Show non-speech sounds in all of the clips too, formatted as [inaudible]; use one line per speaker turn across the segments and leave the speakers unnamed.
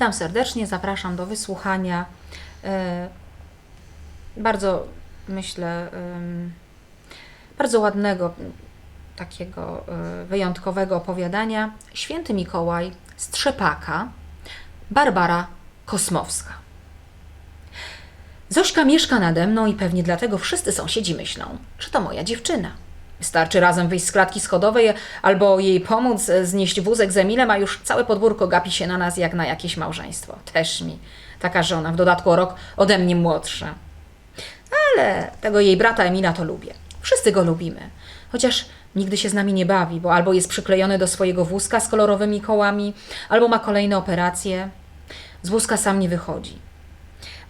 Witam serdecznie, zapraszam do wysłuchania e, bardzo, myślę, bardzo ładnego, takiego e, wyjątkowego opowiadania Święty Mikołaj z Trzepaka, Barbara Kosmowska. Zośka mieszka nade mną i pewnie dlatego wszyscy sąsiedzi myślą, że to moja dziewczyna. Wystarczy razem wyjść z klatki schodowej albo jej pomóc znieść wózek z Emilem, a już całe podwórko gapi się na nas jak na jakieś małżeństwo. Też mi. Taka żona, w dodatku o rok ode mnie młodsza. Ale tego jej brata Emila to lubię. Wszyscy go lubimy. Chociaż nigdy się z nami nie bawi, bo albo jest przyklejony do swojego wózka z kolorowymi kołami, albo ma kolejne operacje. Z wózka sam nie wychodzi.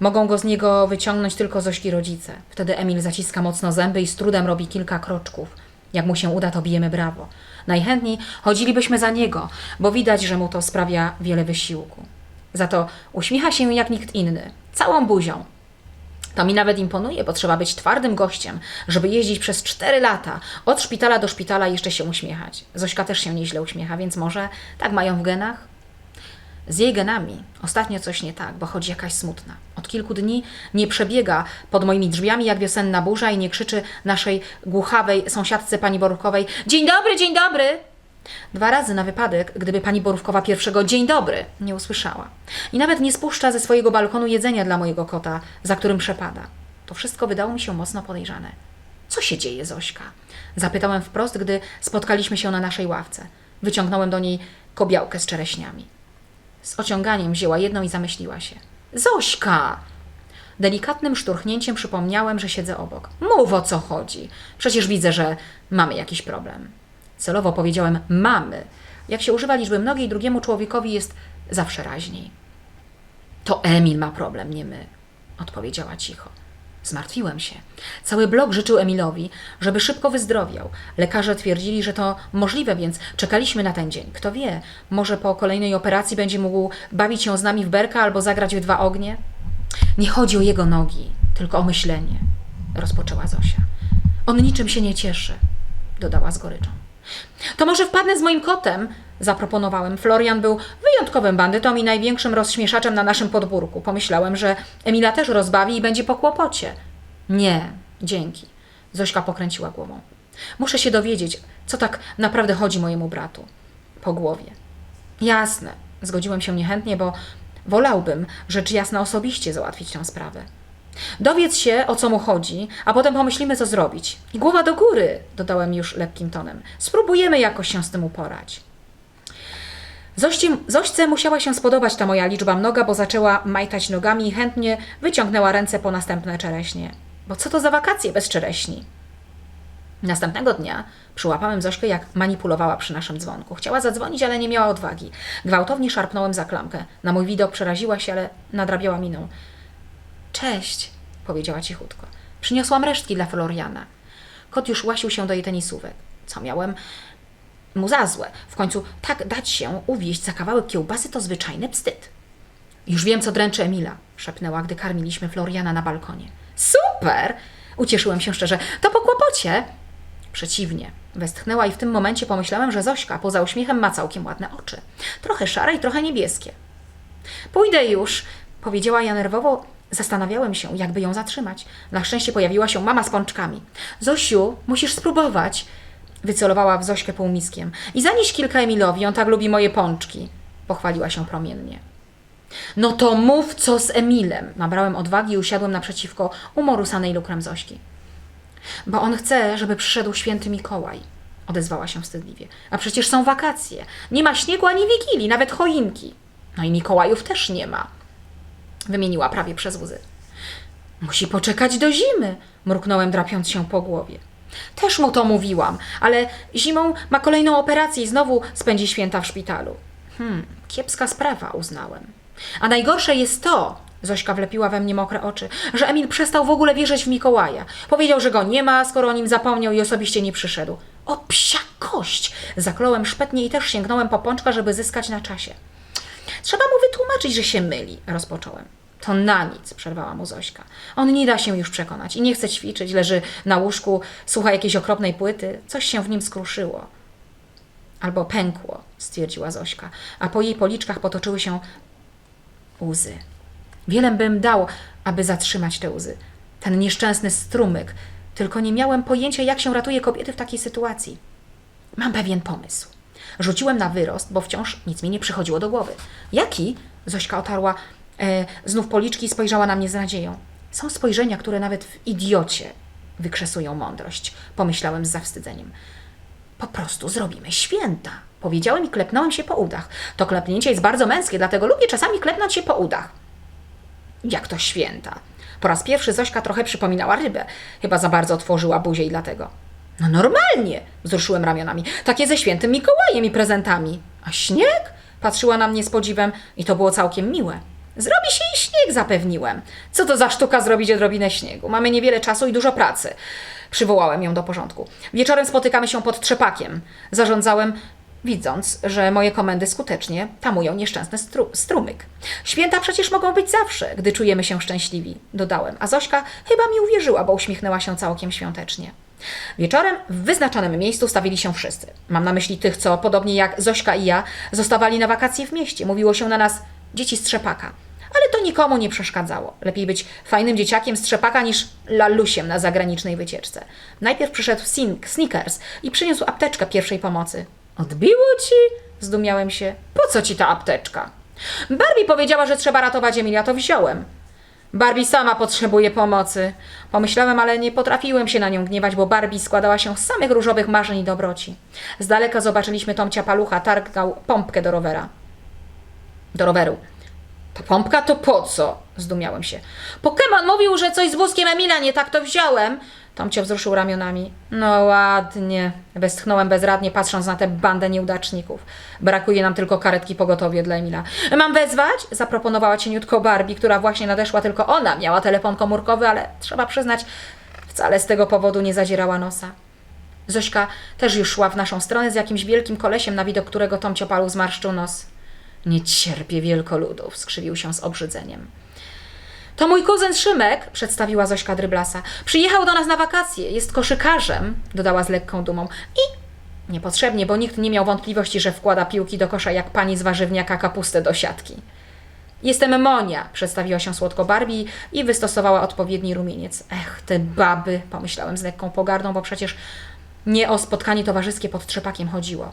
Mogą go z niego wyciągnąć tylko Zośki rodzice. Wtedy Emil zaciska mocno zęby i z trudem robi kilka kroczków. Jak mu się uda, to bijemy brawo. Najchętniej chodzilibyśmy za niego, bo widać, że mu to sprawia wiele wysiłku. Za to uśmiecha się jak nikt inny, całą buzią. To mi nawet imponuje, bo trzeba być twardym gościem, żeby jeździć przez cztery lata, od szpitala do szpitala jeszcze się uśmiechać. Zośka też się nieźle uśmiecha, więc może tak mają w genach? Z jej genami ostatnio coś nie tak, bo chodzi jakaś smutna. Od kilku dni nie przebiega pod moimi drzwiami jak wiosenna burza i nie krzyczy naszej głuchawej sąsiadce pani Borówkowej Dzień dobry, dzień dobry! Dwa razy na wypadek, gdyby pani Borówkowa pierwszego dzień dobry nie usłyszała. I nawet nie spuszcza ze swojego balkonu jedzenia dla mojego kota, za którym przepada. To wszystko wydało mi się mocno podejrzane. Co się dzieje, Zośka? Zapytałem wprost, gdy spotkaliśmy się na naszej ławce. Wyciągnąłem do niej kobiałkę z czereśniami. Z ociąganiem wzięła jedną i zamyśliła się. Zośka! Delikatnym szturchnięciem przypomniałem, że siedzę obok. Mów o co chodzi. Przecież widzę, że mamy jakiś problem. Celowo powiedziałem mamy. Jak się używa liczby mnogiej, drugiemu człowiekowi jest zawsze raźniej. To Emil ma problem, nie my, odpowiedziała cicho. Zmartwiłem się. Cały blok życzył Emilowi, żeby szybko wyzdrowiał. Lekarze twierdzili, że to możliwe, więc czekaliśmy na ten dzień. Kto wie, może po kolejnej operacji będzie mógł bawić się z nami w berka albo zagrać w dwa ognie? Nie chodzi o jego nogi, tylko o myślenie, rozpoczęła Zosia. On niczym się nie cieszy, dodała z goryczą. To może wpadnę z moim kotem, zaproponowałem. Florian był wyjątkowym bandytą i największym rozśmieszaczem na naszym podwórku. Pomyślałem, że Emila też rozbawi i będzie po kłopocie. Nie, dzięki. Zośka pokręciła głową. Muszę się dowiedzieć, co tak naprawdę chodzi mojemu bratu. Po głowie. Jasne, zgodziłem się niechętnie, bo wolałbym rzecz jasna osobiście załatwić tę sprawę. Dowiedz się, o co mu chodzi, a potem pomyślimy, co zrobić. I głowa do góry, dodałem już lekkim tonem. Spróbujemy jakoś się z tym uporać. Zoście, Zośce musiała się spodobać ta moja liczba mnoga, bo zaczęła majtać nogami i chętnie wyciągnęła ręce po następne czereśnie. Bo co to za wakacje bez czereśni? Następnego dnia przyłapałem Zośkę, jak manipulowała przy naszym dzwonku. Chciała zadzwonić, ale nie miała odwagi. Gwałtownie szarpnąłem za klamkę. Na mój widok przeraziła się, ale nadrabiała miną. Cześć, powiedziała cichutko. Przyniosłam resztki dla Floriana. Kot już łasił się do jej tenisówek. Co miałem mu za złe? W końcu tak dać się uwieść za kawałek kiełbasy to zwyczajny wstyd. Już wiem, co dręczy Emila, szepnęła, gdy karmiliśmy Floriana na balkonie. Super! Ucieszyłem się szczerze. To po kłopocie. Przeciwnie. Westchnęła i w tym momencie pomyślałem, że Zośka poza uśmiechem ma całkiem ładne oczy. Trochę szare i trochę niebieskie. Pójdę już, powiedziała ja nerwowo. Zastanawiałem się, jakby ją zatrzymać. Na szczęście pojawiła się mama z pączkami. Zosiu, musisz spróbować. Wycelowała w Zośkę półmiskiem. I zanieś kilka Emilowi, on tak lubi moje pączki. Pochwaliła się promiennie. No to mów co z Emilem. Nabrałem odwagi i usiadłem naprzeciwko umorusanej lukrem Zośki. Bo on chce, żeby przyszedł święty Mikołaj. Odezwała się wstydliwie. A przecież są wakacje. Nie ma śniegu ani wigilii, nawet choinki. No i Mikołajów też nie ma. Wymieniła prawie przez łzy. Musi poczekać do zimy, mruknąłem drapiąc się po głowie. Też mu to mówiłam, ale zimą ma kolejną operację i znowu spędzi święta w szpitalu. Hmm, kiepska sprawa, uznałem. A najgorsze jest to, Zośka wlepiła we mnie mokre oczy, że Emil przestał w ogóle wierzyć w Mikołaja. Powiedział, że go nie ma, skoro o nim zapomniał i osobiście nie przyszedł. O psia kość! Zakląłem szpetnie i też sięgnąłem po pączka, żeby zyskać na czasie. Trzeba mu wytłumaczyć, że się myli, rozpocząłem. To na nic, przerwała mu Zośka. On nie da się już przekonać i nie chce ćwiczyć, leży na łóżku, słucha jakiejś okropnej płyty. Coś się w nim skruszyło. Albo pękło, stwierdziła Zośka, a po jej policzkach potoczyły się Łzy. Wiele bym dał, aby zatrzymać te łzy. Ten nieszczęsny strumyk. Tylko nie miałem pojęcia, jak się ratuje kobiety w takiej sytuacji. Mam pewien pomysł. Rzuciłem na wyrost, bo wciąż nic mi nie przychodziło do głowy. Jaki? Zośka otarła znów policzki i spojrzała na mnie z nadzieją. Są spojrzenia, które nawet w idiocie wykrzesują mądrość, pomyślałem z zawstydzeniem. Po prostu zrobimy święta. Powiedziałem i klepnąłem się po udach. To klepnięcie jest bardzo męskie, dlatego lubię czasami klepnąć się po udach. Jak to święta? Po raz pierwszy Zośka trochę przypominała rybę. Chyba za bardzo otworzyła buzię i dlatego. No normalnie, wzruszyłem ramionami. Takie ze świętym Mikołajem i prezentami. A śnieg? Patrzyła na mnie z podziwem i to było całkiem miłe. Zrobi się i śnieg, zapewniłem. Co to za sztuka zrobić odrobinę śniegu? Mamy niewiele czasu i dużo pracy. Przywołałem ją do porządku. Wieczorem spotykamy się pod trzepakiem. Zarządzałem, widząc, że moje komendy skutecznie tamują nieszczęsny stru- strumyk. Święta przecież mogą być zawsze, gdy czujemy się szczęśliwi, dodałem. A Zośka chyba mi uwierzyła, bo uśmiechnęła się całkiem świątecznie. Wieczorem w wyznaczonym miejscu stawili się wszyscy. Mam na myśli tych, co podobnie jak Zośka i ja zostawali na wakacje w mieście. Mówiło się na nas dzieci z trzepaka. Ale to nikomu nie przeszkadzało. Lepiej być fajnym dzieciakiem z trzepaka niż lalusiem na zagranicznej wycieczce. Najpierw przyszedł Sink, Snickers i przyniósł apteczkę pierwszej pomocy. Odbiło ci? Zdumiałem się. Po co ci ta apteczka? Barbie powiedziała, że trzeba ratować Emilia, to wziąłem. Barbie sama potrzebuje pomocy. Pomyślałem, ale nie potrafiłem się na nią gniewać, bo Barbie składała się z samych różowych marzeń i dobroci. Z daleka zobaczyliśmy Tomcia Palucha, targał pompkę do rowera. Do roweru. Ta pompka to po co? Zdumiałem się. Pokemon mówił, że coś z wózkiem Emila nie tak to wziąłem. Tomcio wzruszył ramionami. No ładnie. Westchnąłem bezradnie, patrząc na tę bandę nieudaczników. Brakuje nam tylko karetki pogotowie dla Emila. Mam wezwać? Zaproponowała cieniutko Barbie, która właśnie nadeszła, tylko ona miała telefon komórkowy, ale trzeba przyznać, wcale z tego powodu nie zadzierała nosa. Zośka też już szła w naszą stronę z jakimś wielkim kolesiem, na widok którego Tomcio Paluch zmarszczył nos. Nie cierpię wielkoludów, skrzywił się z obrzydzeniem. To mój kuzyn Szymek, przedstawiła Zośka Dryblasa. Przyjechał do nas na wakacje, jest koszykarzem, dodała z lekką dumą. I niepotrzebnie, bo nikt nie miał wątpliwości, że wkłada piłki do kosza jak pani z warzywniaka kapustę do siatki. Jestem Monia, przedstawiła się słodko Barbie i wystosowała odpowiedni rumieniec. Ech, te baby, pomyślałem z lekką pogardą, bo przecież nie o spotkanie towarzyskie pod trzepakiem chodziło.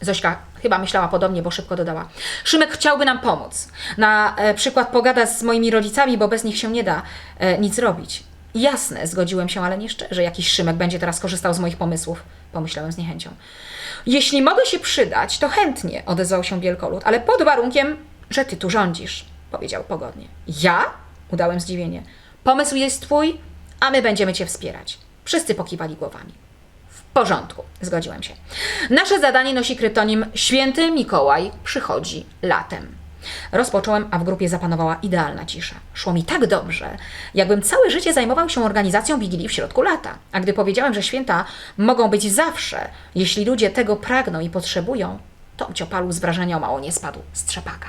Zośka chyba myślała podobnie, bo szybko dodała. Szymek chciałby nam pomóc. Na e, przykład pogada z moimi rodzicami, bo bez nich się nie da e, nic robić. Jasne, zgodziłem się, ale nie szczerze. Jakiś Szymek będzie teraz korzystał z moich pomysłów, pomyślałem z niechęcią. Jeśli mogę się przydać, to chętnie, odezwał się wielkolud, ale pod warunkiem, że ty tu rządzisz, powiedział pogodnie. Ja? Udałem zdziwienie. Pomysł jest twój, a my będziemy cię wspierać. Wszyscy pokiwali głowami. Porządku, zgodziłem się. Nasze zadanie nosi kryptonim Święty Mikołaj przychodzi latem. Rozpocząłem, a w grupie zapanowała idealna cisza. Szło mi tak dobrze, jakbym całe życie zajmował się organizacją Wigilii w środku lata. A gdy powiedziałem, że święta mogą być zawsze, jeśli ludzie tego pragną i potrzebują, Tomcio Palu z wrażenia mało nie spadł z trzepaka.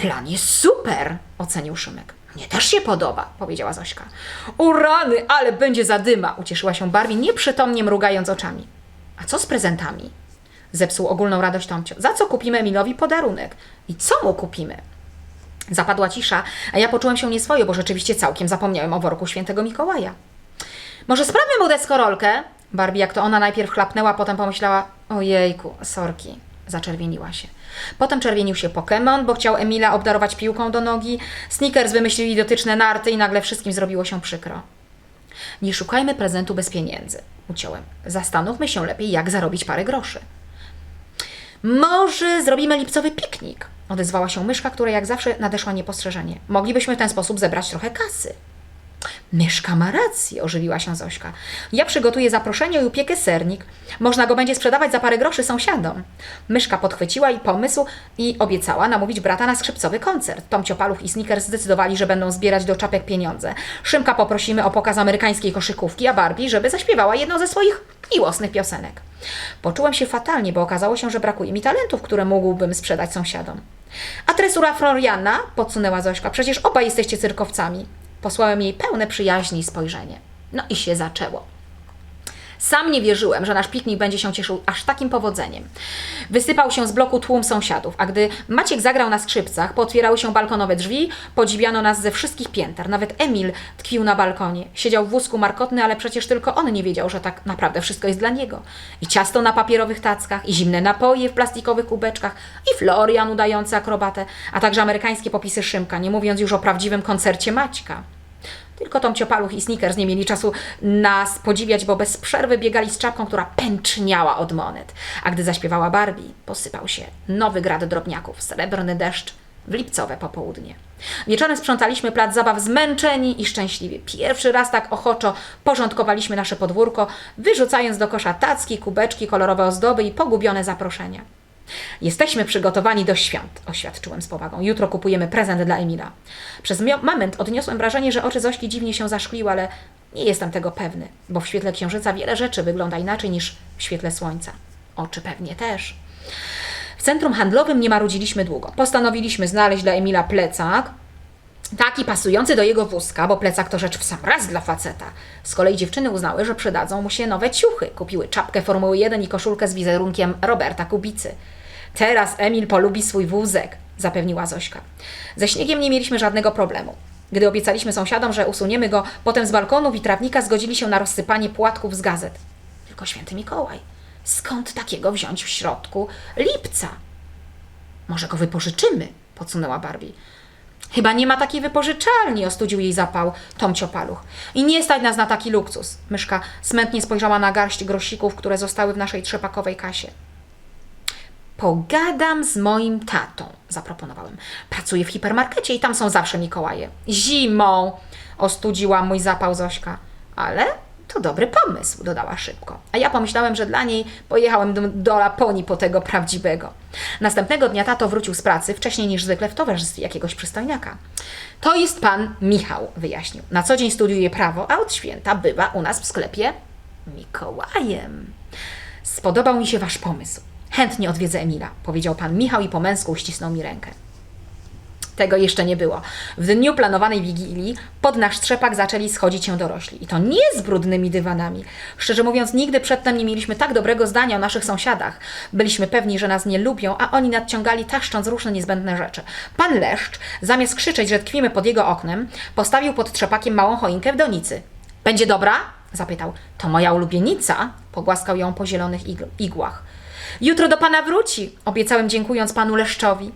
Plan jest super, ocenił Szymek. Mnie też się podoba, powiedziała Zośka. O rany, ale będzie zadyma, ucieszyła się Barbie, nieprzytomnie mrugając oczami. A co z prezentami? Zepsuł ogólną radość Tomcio. Za co kupimy Emilowi podarunek? I co mu kupimy? Zapadła cisza, a ja poczułem się nieswojo, bo rzeczywiście całkiem zapomniałem o worku świętego Mikołaja. Może sprawmy mu deskorolkę? Barbie, jak to ona najpierw chlapnęła, potem pomyślała, ojejku, sorki. Zaczerwieniła się. Potem czerwienił się Pokémon, bo chciał Emila obdarować piłką do nogi. Snickers wymyślili idiotyczne narty i nagle wszystkim zrobiło się przykro. Nie szukajmy prezentu bez pieniędzy, uciąłem. Zastanówmy się lepiej, jak zarobić parę groszy. Może zrobimy lipcowy piknik? Odezwała się myszka, która jak zawsze nadeszła niepostrzeżenie. Moglibyśmy w ten sposób zebrać trochę kasy. Myszka ma rację, ożywiła się Zośka. Ja przygotuję zaproszenie i upiekę sernik. Można go będzie sprzedawać za parę groszy sąsiadom. Myszka podchwyciła i pomysł i obiecała namówić brata na skrzypcowy koncert. Tomcio Paluch i Snickers zdecydowali, że będą zbierać do czapek pieniądze. Szymka poprosimy o pokaz amerykańskiej koszykówki, a Barbie, żeby zaśpiewała jedną ze swoich miłosnych piosenek. Poczułem się fatalnie, bo okazało się, że brakuje mi talentów, które mógłbym sprzedać sąsiadom. A tresura Floriana? Podsunęła Zośka. Przecież obaj jesteście cyrkowcami. Posłałem jej pełne przyjaźni i spojrzenie. No i się zaczęło. Sam nie wierzyłem, że nasz piknik będzie się cieszył aż takim powodzeniem. Wysypał się z bloku tłum sąsiadów, a gdy Maciek zagrał na skrzypcach, pootwierały się balkonowe drzwi, podziwiano nas ze wszystkich pięter. Nawet Emil tkwił na balkonie. Siedział w wózku markotny, ale przecież tylko on nie wiedział, że tak naprawdę wszystko jest dla niego. I ciasto na papierowych tackach, i zimne napoje w plastikowych kubeczkach, i Florian udający akrobatę, a także amerykańskie popisy Szymka, nie mówiąc już o prawdziwym koncercie Maćka. Tylko Tomcio Paluch i Snickers nie mieli czasu nas podziwiać, bo bez przerwy biegali z czapką, która pęczniała od monet. A gdy zaśpiewała Barbie, posypał się nowy grad drobniaków, srebrny deszcz w lipcowe popołudnie. Wieczorem sprzątaliśmy plac zabaw zmęczeni i szczęśliwi. Pierwszy raz tak ochoczo porządkowaliśmy nasze podwórko, wyrzucając do kosza tacki, kubeczki, kolorowe ozdoby i pogubione zaproszenia. Jesteśmy przygotowani do świąt, oświadczyłem z powagą. Jutro kupujemy prezent dla Emila. Przez moment odniosłem wrażenie, że oczy Zośki dziwnie się zaszkliły, ale nie jestem tego pewny, bo w świetle księżyca wiele rzeczy wygląda inaczej niż w świetle słońca. Oczy pewnie też. W centrum handlowym nie marudziliśmy długo. Postanowiliśmy znaleźć dla Emila plecak, taki pasujący do jego wózka, bo plecak to rzecz w sam raz dla faceta. Z kolei dziewczyny uznały, że przydadzą mu się nowe ciuchy. Kupiły czapkę Formuły 1 i koszulkę z wizerunkiem Roberta Kubicy. Teraz Emil polubi swój wózek, zapewniła Zośka. Ze śniegiem nie mieliśmy żadnego problemu. Gdy obiecaliśmy sąsiadom, że usuniemy go potem z balkonów i trawnika, zgodzili się na rozsypanie płatków z gazet. Tylko święty Mikołaj, skąd takiego wziąć w środku lipca? Może go wypożyczymy, podsunęła Barbie. Chyba nie ma takiej wypożyczalni, ostudził jej zapał Tomcio Paluch. I nie stać nas na taki luksus. Myszka smętnie spojrzała na garść grosików, które zostały w naszej trzepakowej kasie. Pogadam z moim tatą, zaproponowałem. Pracuję w hipermarkecie i tam są zawsze Mikołaje. Zimą, ostudziła mój zapał Zośka. Ale to dobry pomysł, dodała szybko. A ja pomyślałem, że dla niej pojechałem do, do Laponii po tego prawdziwego. Następnego dnia tato wrócił z pracy, wcześniej niż zwykle w towarzystwie jakiegoś przystojniaka. To jest pan Michał, wyjaśnił. Na co dzień studiuje prawo, a od święta bywa u nas w sklepie Mikołajem. Spodobał mi się wasz pomysł. Chętnie odwiedzę Emila, powiedział pan Michał i po męsku uścisnął mi rękę. Tego jeszcze nie było. W dniu planowanej wigilii pod nasz trzepak zaczęli schodzić się dorośli. I to nie z brudnymi dywanami. Szczerze mówiąc, nigdy przedtem nie mieliśmy tak dobrego zdania o naszych sąsiadach. Byliśmy pewni, że nas nie lubią, a oni nadciągali taszcząc różne niezbędne rzeczy. Pan Leszcz, zamiast krzyczeć, że tkwimy pod jego oknem, postawił pod trzepakiem małą choinkę w donicy. Będzie dobra? zapytał. To moja ulubienica, pogłaskał ją po zielonych igłach. Jutro do pana wróci, obiecałem dziękując panu Leszczowi.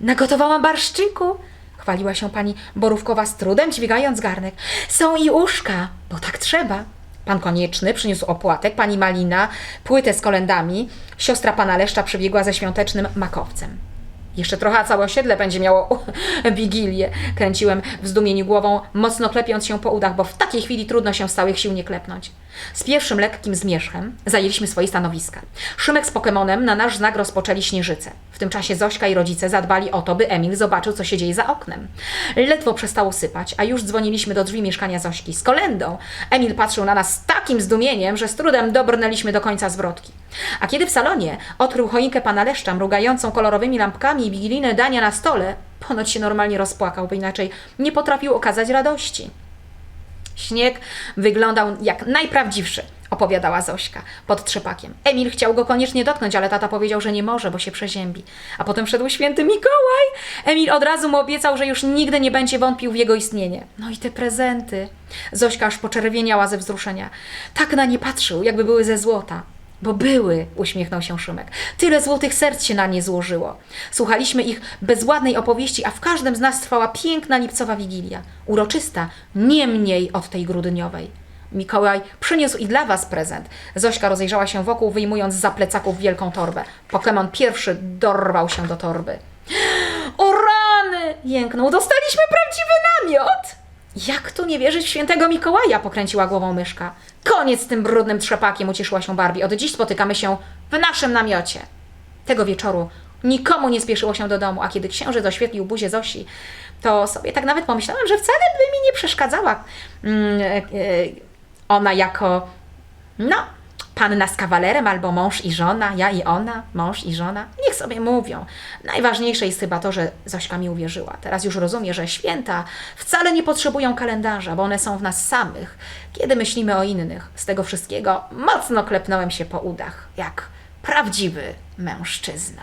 Nagotowałam barszczyku, chwaliła się pani Borówkowa z trudem, dźwigając garnek. Są i uszka, bo tak trzeba. Pan Konieczny przyniósł opłatek, pani Malina płytę z kolendami, siostra pana Leszcza przybiegła ze świątecznym makowcem. Jeszcze trochę, a całe osiedle będzie miało [laughs] wigilię. Kręciłem w zdumieniu głową, mocno klepiąc się po udach, bo w takiej chwili trudno się z całych sił nie klepnąć. Z pierwszym lekkim zmierzchem zajęliśmy swoje stanowiska. Szymek z Pokemonem na nasz znak rozpoczęli śnieżycę. W tym czasie Zośka i rodzice zadbali o to, by Emil zobaczył, co się dzieje za oknem. Ledwo przestało sypać, a już dzwoniliśmy do drzwi mieszkania Zośki z kolendą. Emil patrzył na nas z takim zdumieniem, że z trudem dobrnęliśmy do końca zwrotki. A kiedy w salonie odkrył choinkę pana Leszcza, mrugającą kolorowymi lampkami i wigilijne dania na stole, ponoć się normalnie rozpłakał, bo inaczej nie potrafił okazać radości. Śnieg wyglądał jak najprawdziwszy, opowiadała Zośka pod trzepakiem. Emil chciał go koniecznie dotknąć, ale tata powiedział, że nie może, bo się przeziębi. A potem wszedł święty Mikołaj. Emil od razu mu obiecał, że już nigdy nie będzie wątpił w jego istnienie. No i te prezenty. Zośka aż poczerwieniała ze wzruszenia. Tak na nie patrzył, jakby były ze złota. Bo były, uśmiechnął się Szymek. Tyle złotych serc się na nie złożyło. Słuchaliśmy ich bezładnej opowieści, a w każdym z nas trwała piękna lipcowa wigilia. Uroczysta, nie mniej od tej grudniowej. Mikołaj przyniósł i dla was prezent. Zośka rozejrzała się wokół, wyjmując za plecaków wielką torbę. Pokemon pierwszy dorwał się do torby. [gasps] O rany! Jęknął. Dostaliśmy prawdziwy namiot! Jak tu nie wierzyć w świętego Mikołaja? Pokręciła głową myszka. Koniec z tym brudnym trzepakiem, ucieszyła się Barbie. Od dziś spotykamy się w naszym namiocie. Tego wieczoru nikomu nie spieszyło się do domu, a kiedy księżyc oświetlił buzię Zosi, to sobie tak nawet pomyślałam, że wcale by mi nie przeszkadzała e, ona jako, no, panna z kawalerem albo mąż i żona, ja i ona, mąż i żona. Niech sobie mówią. Najważniejsze jest chyba to, że Zośka mi uwierzyła. Teraz już rozumie, że święta wcale nie potrzebują kalendarza, bo one są w nas samych. Kiedy myślimy o innych, z tego wszystkiego mocno klepnąłem się po udach, jak prawdziwy mężczyzna.